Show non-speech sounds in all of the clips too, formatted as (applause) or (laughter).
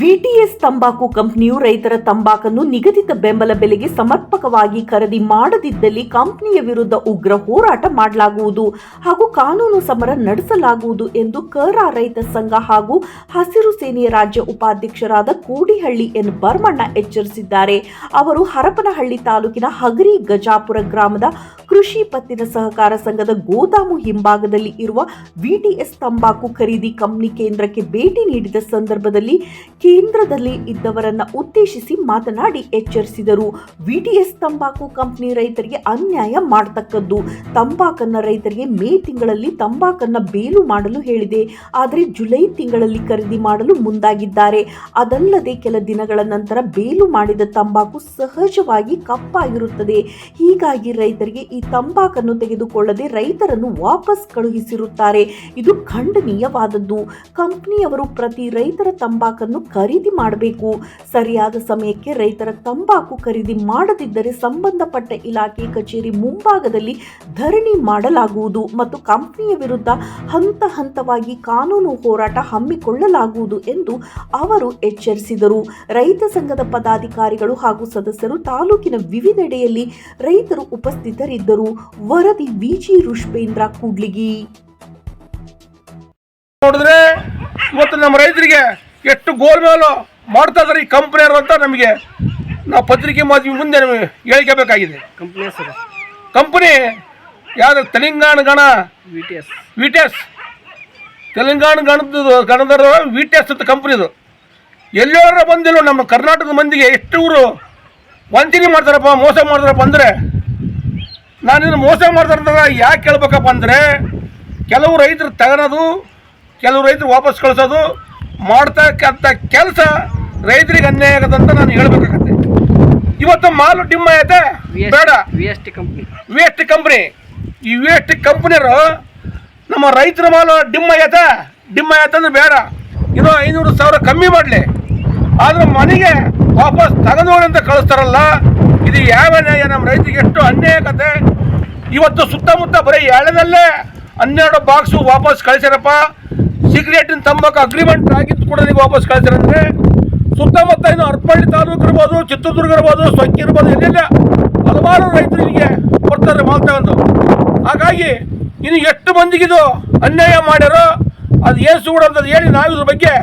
ವಿಟಿಎಸ್ ತಂಬಾಕು ಕಂಪನಿಯು ರೈತರ ತಂಬಾಕನ್ನು ನಿಗದಿತ ಬೆಂಬಲ ಬೆಲೆಗೆ ಸಮರ್ಪಕವಾಗಿ ಖರೀದಿ ಮಾಡದಿದ್ದಲ್ಲಿ ಕಂಪನಿಯ ವಿರುದ್ಧ ಉಗ್ರ ಹೋರಾಟ ಮಾಡಲಾಗುವುದು ಹಾಗೂ ಕಾನೂನು ಸಮರ ನಡೆಸಲಾಗುವುದು ಎಂದು ಕರ ರೈತ ಸಂಘ ಹಾಗೂ ಹಸಿರು ಸೇನೆಯ ರಾಜ್ಯ ಉಪಾಧ್ಯಕ್ಷರಾದ ಕೋಡಿಹಳ್ಳಿ ಎನ್ ಬರ್ಮಣ್ಣ ಎಚ್ಚರಿಸಿದ್ದಾರೆ. ಅವರು ಹರಪನಹಳ್ಳಿ ತಾಲೂಕಿನ ಹಗರಿ ಗಜಾಪುರ ಗ್ರಾಮದ ಕೃಷಿ ಪತ್ತಿನ ಸಹಕಾರ ಸಂಘದ ಗೋದಾಮು ಹಿಂಭಾಗದಲ್ಲಿ ಇರುವ ವಿಟಿಎಸ್ ತಂಬಾಕು ಖರೀದಿ ಕಂಪನಿ ಕೇಂದ್ರಕ್ಕೆ ಭೇಟಿ ನೀಡಿದ ಸಂದರ್ಭದಲ್ಲಿ ಕೇಂದ್ರದಲ್ಲಿ ಇದ್ದವರನ್ನ ಉದ್ದೇಶಿಸಿ ಮಾತನಾಡಿ ಎಚ್ಚರಿಸಿದರು. ವಿಟಿಎಸ್ ತಂಬಾಕು ಕಂಪನಿ ರೈತರಿಗೆ ಅನ್ಯಾಯ ಮಾಡತಕ್ಕದ್ದು. ತಂಬಾಕನ್ನ ರೈತರಿಗೆ ಮೇ ತಿಂಗಳಲ್ಲಿ ತಂಬಾಕನ್ನ ಬೇಲು ಮಾಡಲು ಹೇಳಿದೆ. ಆದರೆ ಜುಲೈ ತಿಂಗಳಲ್ಲಿ ಖರೀದಿ ಮಾಡಲು ಮುಂದಾಗಿದ್ದಾರೆ. ಅದಲ್ಲದೆ ಕೆಲ ದಿನಗಳ ನಂತರ ಬೇಲು ಮಾಡಿದ ತಂಬಾಕು ಸಹಜವಾಗಿ ಕಪ್ಪಾಗಿರುತ್ತದೆ. ಹೀಗಾಗಿ ರೈತರಿಗೆ ಈ ತಂಬಾಕನ್ನು ತೆಗೆದುಕೊಳ್ಳದೆ ರೈತರನ್ನು ವಾಪಸ್ ಕಳುಹಿಸಿರುತ್ತಾರೆ. ಇದು ಖಂಡನೀಯವಾದದ್ದು. ಕಂಪನಿಯವರು ಪ್ರತಿ ರೈತರ ತಂಬಾಕನ್ನು ಖರೀದಿ ಮಾಡಬೇಕು. ಸರಿಯಾದ ಸಮಯಕ್ಕೆ ರೈತರ ತಂಬಾಕು ಖರೀದಿ ಮಾಡದಿದ್ದರೆ ಸಂಬಂಧಪಟ್ಟ ಇಲಾಖೆ ಕಚೇರಿ ಮುಂಭಾಗದಲ್ಲಿ ಧರಣಿ ಮಾಡಲಾಗುವುದು ಮತ್ತು ಕಂಪನಿಯ ವಿರುದ್ಧ ಹಂತ ಹಂತವಾಗಿ ಕಾನೂನು ಹೋರಾಟ ಹಮ್ಮಿಕೊಳ್ಳಲಾಗುವುದು ಎಂದು ಅವರು ಎಚ್ಚರಿಸಿದರು. ರೈತ ಸಂಘದ ಪದಾಧಿಕಾರಿಗಳು ಹಾಗೂ ಸದಸ್ಯರು ತಾಲೂಕಿನ ವಿವಿಧೆಡೆಯಲ್ಲಿ ರೈತರು ಉಪಸ್ಥಿತರಿದ್ದರು. ವರದಿ ವಿಜಿ ರುಷ್ಪೇಂದ್ರ, ಕೂಡ್ಲಿಗಿ. ನೋಡಿದ್ರೆ ಇವತ್ತು ನಮ್ಮ ರೈತರಿಗೆ ಎಷ್ಟು ಗೋಲ್ಮೇಲು ಮಾಡ್ತಾ ಇದಾರೆ ಈ ಕಂಪ್ನಿಯವರು ಅಂತ ನಮಗೆ ನಾವು ಪತ್ರಿಕೆ ಮಾಧ್ಯಮ ಮುಂದೆ ನಮಗೆ ಹೇಳಿಕೆಬೇಕಾಗಿದೆ. ಕಂಪ್ನಿ ಹೆಸರು? ಕಂಪನಿ ಯಾವುದು? ತೆಲಂಗಾಣ ಗಣ? ವಿ ಟಿ ಎಸ್ ವಿಟೆಸ್ ತೆಲಂಗಾಣ ಗಣದ ಗಣದರ ಎಸ್ ಅಂತ ಕಂಪ್ನಿದು ಎಲ್ಲೋರ ಬಂದಿಲ್ಲ ನಮ್ಮ ಕರ್ನಾಟಕದ ಮಂದಿಗೆ ಎಷ್ಟು ಊರು ವಂಚನೆ ಮಾಡ್ತಾರಪ್ಪ ಮೋಸ ಮಾಡ್ತಾರಪ್ಪ ಅಂದರೆ ನಾನು ಇದನ್ನು ಮೋಸ ಮಾಡ್ತಾರ ಯಾಕೆ ಕೇಳ್ಬೇಕಪ್ಪ ಅಂದರೆ ಕೆಲವು ರೈತರು ತಗೊಳೋದು ಕೆಲವು ರೈತರು ವಾಪಸ್ ಕಳಿಸೋದು ಮಾಡ್ತಕ್ಕಂಥ ಕೆಲಸ ರೈತರಿಗೆ ಅನ್ಯಾಯ ಆಗದಂತ ನಾನು ಹೇಳ್ಬೇಕಾಗತ್ತೆ. ಇವತ್ತು ಮಾಲು ಡಿಮ್ಮ ಐತೆ ಬೇಡ. V S T company V S T company ಈ ವೇಸ್ಟ್ ಎಸ್ ಟಿ ನಮ್ಮ ರೈತರ ಮಾಲು ಡಿಮ್ಮ ಐತೆ ಡಿಮ್ಮ ಐತೆ ಅಂದ್ರೆ ಬೇಡ. ಇನ್ನೂ ಐನೂರು ಸಾವಿರ ಕಮ್ಮಿ ಮಾಡಲಿ. ಆದ್ರೆ ಮನೆಗೆ ವಾಪಸ್ ತಗೊಂಡು ಅಂತ ಕಳಿಸ್ತಾರಲ್ಲ ಇದು ಯಾವ ನ್ಯಾಯ ನಮ್ಮ ರೈತರಿಗೆ ಎಷ್ಟು ಅನ್ಯಾಯ ಆಗತ್ತೆ? ಇವತ್ತು ಸುತ್ತಮುತ್ತ ಬರೀ ಎಳೆದಲ್ಲೇ ಹನ್ನೆರಡು ಬಾಕ್ಸು ವಾಪಸ್ ಕಳಿಸ್ಯಾರಪ್ಪ ಸಿಗರೇಟಿನ ತಂಬಾಕು ಅಗ್ರಿಮೆಂಟ್ ಆಗಿದ್ದು ಕೂಡ ನೀವು ವಾಪಸ್ ಕಳಿಸಿರಂದ್ರೆ ಸುತ್ತಮುತ್ತ ಇನ್ನು ಅರ್ಪಳ್ಳಿ ತಾಲೂಕು ಇರ್ಬೋದು, ಚಿತ್ರದುರ್ಗ ಇರ್ಬೋದು, ಸೊಕ್ಕಿ ಇರ್ಬೋದು ಎಲ್ಲೆಲ್ಲ ಹಲವಾರು ರೈತರು ಇಲ್ಲಿಗೆ ಬರ್ತಾರೆ ತಗೊಂಡು ಹಾಗಾಗಿ ಇನ್ನು ಎಷ್ಟು ಮಂದಿಗಿದು ಅನ್ಯಾಯ ಮಾಡ್ಯಾರೋ ಅದು ಏನು ಸುಗುಣ ಅಂತ ಹೇಳಿ ನಾವು ಇದ್ರ ಬಗ್ಗೆ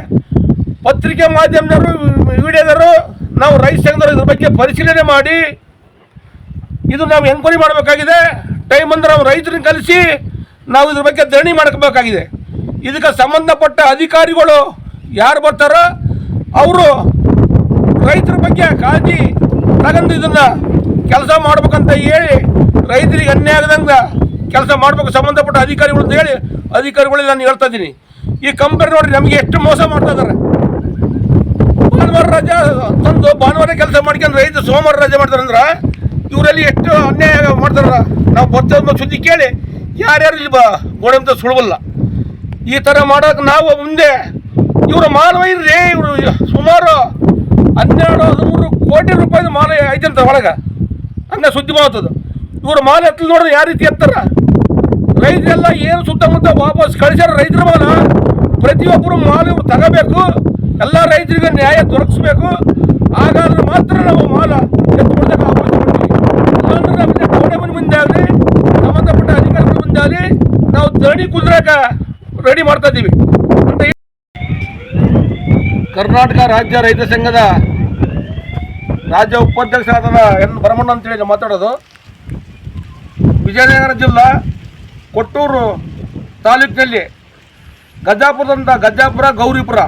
ಪತ್ರಿಕೆ ಮಾಧ್ಯಮದವರು ವಿಡಿಯೋದವರು ನಾವು ರೈತ ಸಂಘದವರು ಇದ್ರ ಬಗ್ಗೆ ಪರಿಶೀಲನೆ ಮಾಡಿ ಇದು ನಾವು ಎನ್ಕ್ವೈರಿ ಮಾಡಬೇಕಾಗಿದೆ. ಟೈಮ್ ಅಂದ್ರೆ ನಾವು ರೈತರನ್ನ ಕಲಿಸಿ ನಾವು ಇದ್ರ ಬಗ್ಗೆ ಧರಣಿ ಮಾಡ್ಕೋಬೇಕಾಗಿದೆ. ಇದಕ್ಕೆ ಸಂಬಂಧಪಟ್ಟ ಅಧಿಕಾರಿಗಳು ಯಾರು ಬರ್ತಾರೋ? ಅವರು ರೈತರ ಬಗ್ಗೆ ಕಾಳಜಿ ತಗೊಂಡು ಇದನ್ನು ಕೆಲಸ ಮಾಡ್ಬೇಕಂತ ಹೇಳಿ ರೈತರಿಗೆ ಅನ್ಯಾಯ ಆಗದಂಗೆ ಕೆಲಸ ಮಾಡ್ಬೇಕು ಸಂಬಂಧಪಟ್ಟ ಅಧಿಕಾರಿಗಳು ಅಂತ ಹೇಳಿ ಅಧಿಕಾರಿಗಳಿಗೆ ನಾನು ಹೇಳ್ತಾ ಇದ್ದೀನಿ ಈ ಕಂಪನಿ ನೋಡಿ ನಮಗೆ ಎಷ್ಟು ಮೋಸ ಮಾಡ್ತಾ ಇದ್ದಾರೆ ಭಾನುವಾರ ರಾಜ ತಂದು ಭಾನುವಾರ ಕೆಲಸ ಮಾಡ್ಕೊಂಡು ರೈತ ಸೋಮವಾರ ರಜೆ ಮಾಡ್ತಾರಂದ್ರೆ ಇವರಲ್ಲಿ ಎಷ್ಟು ಅನ್ಯಾಯ ಮಾಡ್ತಾರ? ನಾವು ಬರ್ತದ ಸುದ್ದಿ ಕೇಳಿ ಯಾರ್ಯಾರು ಇಲ್ಲಿ ಬಾ ಗೋಡೆ ಅಂತ ಈ ಥರ ಮಾಡೋಕೆ ನಾವು ಮುಂದೆ ಇವರು ಮಾಲ್ ಒಯ್ದ್ರಿ ಇವರು ಸುಮಾರು ಹನ್ನೆರಡು ಹದಿಮೂರು ಕೋಟಿ ರೂಪಾಯಿದ ಮಾಲ್ ಐತಂತ ಒಳಗೆ. ಹಂಗೆ ಸುದ್ದಿ ಮಾಡ್ತದ ಇವರು ಮಾಲ್ ಎತ್ತಲು ನೋಡಿದ್ರೆ ಯಾವ ರೀತಿ ಎತ್ತಾರ? ರೈತರೆಲ್ಲ ಏನು ಸುತ್ತಮುತ್ತ ವಾಪಸ್ ಕಳಿಸ್ಯಾರ ರೈತರ ಮಾಲ? ಪ್ರತಿಯೊಬ್ಬರು ಮಾಲ್ ಇವ್ರು ತಗೋಬೇಕು. ಎಲ್ಲ ರೈತರಿಗೆ ನ್ಯಾಯ ದೊರಕಿಸ್ಬೇಕು. ಹಾಗಾದ್ರೆ ಮಾತ್ರ ನಾವು ಮಾಲ ಎತ್ತು ಅವಕಾಶ ಕೊಡ್ತೀವಿ ಮುಂದೆ ಆಗಲಿ, ಸಂಬಂಧಪಟ್ಟ ಅಧಿಕಾರಿಗಳ ಮುಂದೆ ಆಗಲಿ, ನಾವು ದಣಿ ಕುದುರಾಕ ರೆಡಿ ಮಾಡ್ತಾ ಇದ್ದೀವಿ. ಕರ್ನಾಟಕ ರಾಜ್ಯ ರೈತ ಸಂಘದ ರಾಜ್ಯ ಉಪಾಧ್ಯಕ್ಷರಾದ ಎನ್ ಭರಮಣ್ಣ ಅಂತೇಳಿ ಮಾತಾಡೋದು. ವಿಜಯನಗರ ಜಿಲ್ಲಾ ಕೊಟ್ಟೂರು ತಾಲೂಕಿನಲ್ಲಿ ಗಜಾಪುರದಂತ ಗಜಾಪುರ, ಗೌರಿಪುರ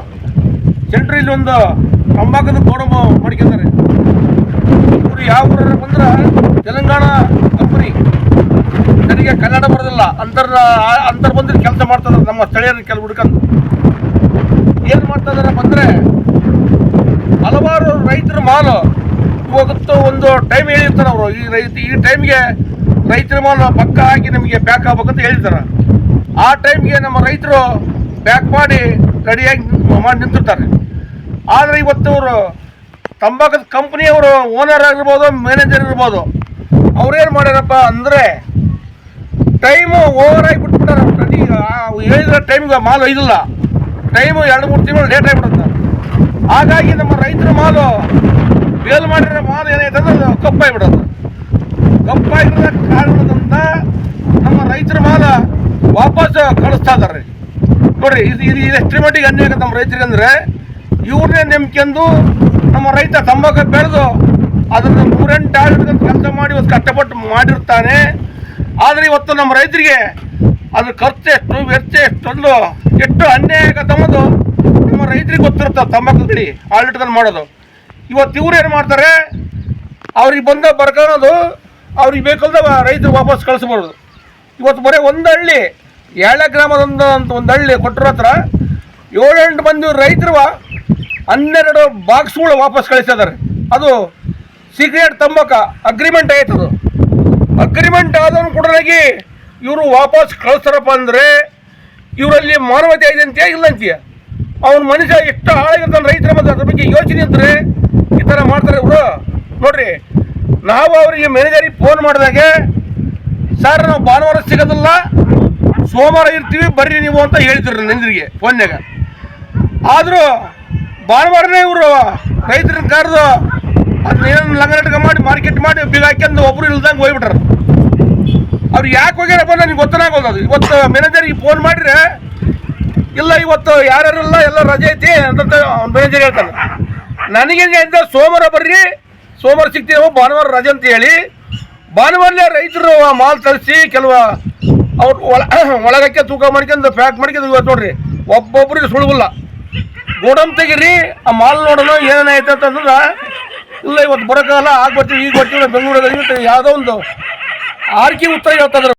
ಸೆಂಟ್ರಲ್ಲಿ ಒಂದು ತಂಬಾಕದ ಗೋಡಂಬ ಮಾಡ್ಕೊಂಡಿದ್ದಾರೆ. ಇವರು ಯಾವ ಊರ ಬಂದ್ರೆ ತೆಲಂಗಾಣ ಕಂಪನಿ ನನಗೆ ಕನ್ನಡ ಬರೋದಿಲ್ಲ, ಅಂತರ್ ಅಂತರ್ ಬಂದ್ರೆ ಕೆಲಸ ಮಾಡ್ತಾರೆ, ನಮ್ಮ ಸ್ಥಳೀಯರ ಕೆಲ ಹುಡ್ಕಂದು ಏನು ಮಾಡ್ತಾ ಇದಾರೆ ಬಂದರೆ, ಹಲವಾರು ರೈತರ ಮಾಲು ಇವತ್ತು ಒಂದು ಟೈಮ್ ಹೇಳಿರ್ತಾರೆ ಅವರು. ಈ ರೈತ, ಈ ಟೈಮ್ಗೆ ರೈತರ ಮಾಲು ಪಕ್ಕ ಹಾಕಿ ನಮಗೆ ಪ್ಯಾಕ್ ಆಗ್ಬೇಕಂತ ಹೇಳಿರ್ತಾರೆ. ಆ ಟೈಮ್ಗೆ ನಮ್ಮ ರೈತರು ಪ್ಯಾಕ್ ಮಾಡಿ ರೆಡಿಯಾಗಿ ಮಾಡಿ ನಿಂತಿರ್ತಾರೆ. ಆದರೆ ಇವತ್ತು ಅವರು ತಂಬಾಕದ ಕಂಪ್ನಿಯವರು ಓನರ್ ಆಗಿರ್ಬೋದು ಮ್ಯಾನೇಜರ್ ಇರ್ಬೋದು ಅವ್ರೇನು ಮಾಡ್ಯಾರಪ್ಪ ಅಂದರೆ ಟೈಮು ಓವರ್ ಆಗಿ ಬಿಟ್ಬಿಟ್ಟಾರ ಹೇಳಿದ್ರೆ ಟೈಮ್ಗೆ ಮಾಲು ಇದಿಲ್ಲ ಟೈಮು ಎರಡು ಮೂರು ತಿಂಗಳು ಲೇಟ್ ಆಗಿಬಿಡುತ್ತೆ. ಹಾಗಾಗಿ ನಮ್ಮ ರೈತರ ಮಾಲು ಬೇಲ್ ಮಾಡಿರೋ ಮಾಲು ಅದು ಕಪ್ಪಾಗ್ಬಿಡೋದು. ಕಪ್ಪಾಗಿರೋ ಕಾರಣದಿಂದ ನಮ್ಮ ರೈತರ ಮಾಲ ವಾಪಸ್ ಕಳಿಸ್ತಾ ಇದಾರೆ. ನೋಡ್ರಿ, ಇದು ಇದು ಇದು ಎಷ್ಟರ ಮಟ್ಟಿಗೆ ಅನ್ಯ ನಮ್ಮ ರೈತರಿಗೆ ಅಂದರೆ ಇವ್ರನ್ನೇ ನೆಮ್ಕೆಂದು ನಮ್ಮ ರೈತ ತಂಬಾಕು ಬೆಳೆದು ಅದನ್ನ ಮೂರೆಂಟು ಆಡಿಡ್ಕೊಂಡು ಕೆಲಸ ಮಾಡಿ ಒಂದು ಕಷ್ಟಪಟ್ಟು ಮಾಡಿರ್ತಾನೆ. ಆದರೆ ಇವತ್ತು ನಮ್ಮ ರೈತರಿಗೆ ಅದು ಖರ್ಚು ಎಷ್ಟು ವೆಚ್ಚ ಎಷ್ಟು ಒಂದು ಎಷ್ಟು ಅನ್ಯಾಯ ತಮ್ಮದು. ನಮ್ಮ ರೈತರಿಗೆ ಗೊತ್ತಿರುತ್ತೆ ತಂಬಾಕು ಬಿಡಿ ಆಡಳಿತದಲ್ಲಿ ಮಾಡೋದು. ಇವತ್ತು ಇವ್ರು ಏನು ಮಾಡ್ತಾರೆ? ಅವ್ರಿಗೆ ಬಂದ ಬರ್ಕೊಳ್ಳೋದು ಅವ್ರಿಗೆ ಬೇಕಲ್ದ ರೈತರು ವಾಪಸ್ ಕಳಿಸ್ಬಾರ್ದು ಇವತ್ತು ಬರೀ ಒಂದು ಹಳ್ಳಿ ಏಳೆ ಗ್ರಾಮದೊಂದು ಅಂತ ಒಂದು ಹಳ್ಳಿ ಕೊಟ್ಟರು ಹತ್ರ ಏಳೆಂಟು ಮಂದಿ ರೈತರು ಹನ್ನೆರಡು ಬಾಕ್ಸ್ಗಳು ವಾಪಸ್ ಕಳಿಸಿದ್ದಾರೆ. ಅದು ಸಿಗರೇಟ್ ತಂಬಾಕ ಅಗ್ರಿಮೆಂಟ್ ಆಯ್ತದು ಅಗ್ರಿಮೆಂಟ್ ಆದವನು ಕೂಡ ಇವರು ವಾಪಸ್ ಕಳಿಸ್ತಾರಪ್ಪ ಅಂದರೆ ಇವರಲ್ಲಿ ಮಾನವತೆ ಇದೆ ಅಂತೀಯ ಇಲ್ಲ ಅಂತೀಯ? ಅವನ ಮನುಷ್ಯ ಎಷ್ಟು ಹಾಳಾಗಿರ್ತಾನೆ ರೈತರ ಮತ್ತೆ ಅದ್ರ ಬಗ್ಗೆ ಯೋಚನೆ ಇದ್ರೆ ಈ ಥರ ಮಾಡ್ತಾರೆ ಇವರು. ನೋಡ್ರಿ, ನಾವು ಅವರಿಗೆ ಮ್ಯಾನೇಜರಿಗೆ ಫೋನ್ ಮಾಡಿದಾಗ, ಸರ್, ನಾವು ಭಾನುವಾರ ಸಿಗೋದಿಲ್ಲ, ಸೋಮವಾರ ಇರ್ತೀವಿ, ಬರ್ರಿ ನೀವು ಅಂತ ಹೇಳ್ತಿರ್ರಿ ನೆಂದ್ರಿಗೆ ಫೋನ್ಯಾಗ ಆದರೂ ಭಾನುವಾರನೇ ಇವರು ರೈತರನ್ನ ಕರೆದು ಅದನ್ನ ಲಂಗನಾಟಕ ಮಾಡಿ ಮಾರ್ಕೆಟ್ ಮಾಡಿ ಬಿಲ್ ಹಾಕ್ಯಂದು ಒಬ್ರು ಇಲ್ದಂಗೆ ಹೋಗ್ಬಿಟ್ರು. ಅವ್ರು ಯಾಕೆ ಹೋಗ್ಯಾರಪ್ಪ ನನಗೆ ಗೊತ್ತಾಗೋದು ಅದು. ಇವತ್ತು ಮ್ಯಾನೇಜರಿಗೆ ಫೋನ್ ಮಾಡಿದ್ರೆ, ಇಲ್ಲ ಇವತ್ತು ಯಾರ್ಯಾರಿಲ್ಲ ಎಲ್ಲ ರಜೆ ಐತಿ ಅಂತ ಮ್ಯಾನೇಜರ್ ಹೇಳ್ತಾನೆ. ನನಗೆ ಅಂತ ಸೋಮವಾರ ಬರ್ರಿ, ಸೋಮವಾರ ಸಿಗ್ತೀವಿ ಭಾನುವಾರ ರಜೆ ಅಂತ ಹೇಳಿ ಭಾನುವಾರಲೇ ರೈತರು ಮಾಲ್ ತರಿಸಿ ಕೆಲವು ಅವ್ರು ಒಳ (clears throat) ಒಳಗಕ್ಕೆ ತೂಕ ಮಾಡ್ಕೊಂಡು ಪ್ಯಾಕ್ ಮಾಡ್ಕೊಂಡು ಇವತ್ತು ನೋಡ್ರಿ, ಒಬ್ಬೊಬ್ರಿಗೆ ಸುಳುವಿಲ್ಲ. ಗೋಡಮ್ ತೆಗೀರಿ, ಆ ಮಾಲ್ ನೋಡೋಣ ಏನೇನಾಯ್ತು ಅಂತಂದ್ರೆ, ಇಲ್ಲ ಇವತ್ತು ಬರೋಕ್ಕಾಗಲ್ಲ ಆಗ ಬರ್ತೀವಿ, ಈಗ ಬರ್ತೀವಿ ಬೆಂಗಳೂರಲ್ಲಿ ಯಾವುದೋ ಒಂದು ಆರ್ಕಿ ಉತ್ತರ ಹೇಳ್ತಾ ಇದ್ರು